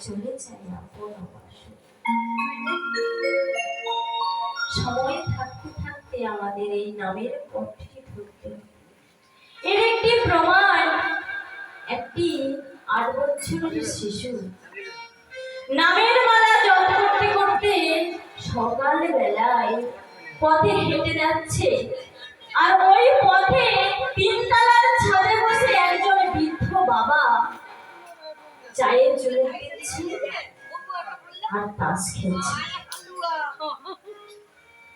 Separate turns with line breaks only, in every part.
চলে যায় আপন অবসর সময় থাকতে থাকতে আমাদের এই নামের পথটি ধরতে এর একটি প্রমাণ, একটি আট বছরের শিশু। নামের মালা জপ করতে করতে সকাল বেলায় পথে হেঁটে যাচ্ছে আর ওই পথে তিনতলার ছাদে বসে একজন বৃদ্ধ বাবা চায়ের জন্য দিচ্ছে আর তাস খেলছে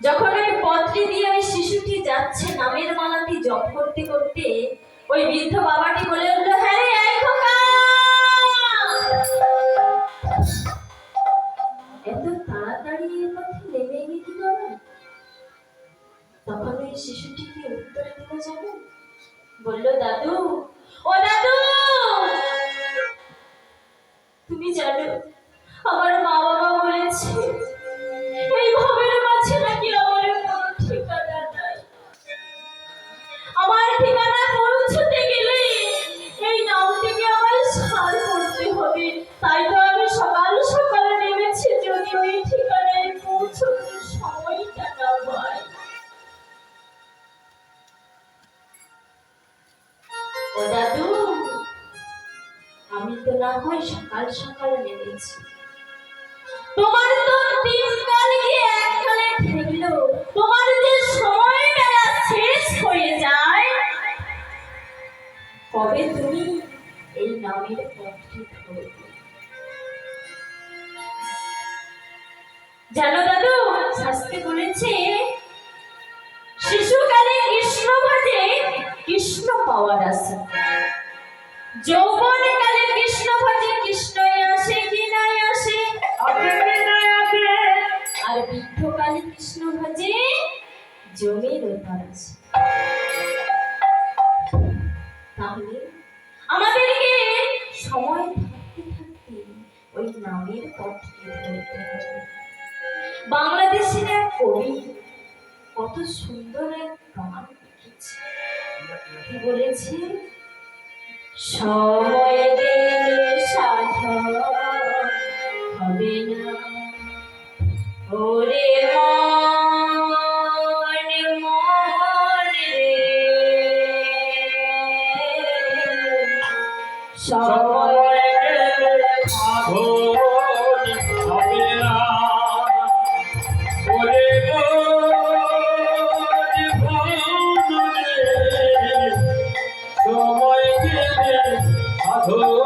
যখন ওই পথটি দিয়ে ওই শিশুটি যাচ্ছে নামের মালাটি জপ করতে করতে ওই বৃদ্ধ বাবাটি বলে উঠল হ্যাঁ রে, এই খোকা!" তখন কি উত্তর দিল জানো বলল দাদু ও দাদু তুমি জানো, আমার মা বাবা বলেছে, এই ভবের মাঝে নাকি আমার কোনো ঠিকানা নাই। আমার ঠিকানা পৌঁছতে গেলে এই নাম থেকে আমার সার করতে হবে। তাই তো আমি সকাল সকাল নেমেছি, যদি ওই ঠিকানায় পৌঁছতে সময়টা না পাই। ও দাদু আমি না হয় সকাল সকাল নেমেছি। তোমার তো তিন কাল গিয়ে এক কালে ঠেকলো। তোমার যে সময় বেলা শেষ হয়ে যায়। কবে তুমি এই নামের পথটি ধরবে? জানো দাদু শাস্ত্রে বলেছে, শিশুকালে কৃষ্ণ ভজে কৃষ্ণ পাওয়ার আছে। যৌবন কালে কৃষ্ণ ভজে কৃষ্ণই আসে কি নাই আসে আর বৃদ্ধকালে কৃষ্ণ ভজে জমির ওপর আছে তাহলে আমাদেরকে সময় থাকতে থাকতে ওই নামের পথকে ধরতে হবে। বাংলাদেশের এক কবি কত সুন্দর এক গান লিখেছে। কি বলেছে? সময় সাধন হবে না। ওরে মন মন রে। সময় Oh.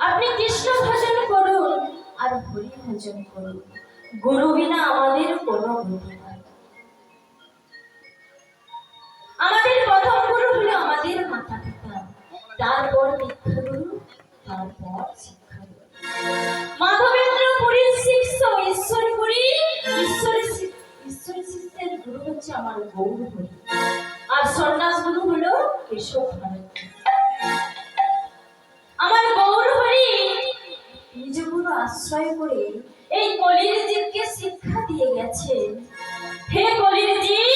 আপনি কৃষ্ণ ভজন করুন আর হরি ভজন করুন। গুরু বিনা আমাদের কোনো গতি করে এই কলিরজিৎকে শিক্ষা দিয়ে গেছে হে কলিরজিৎ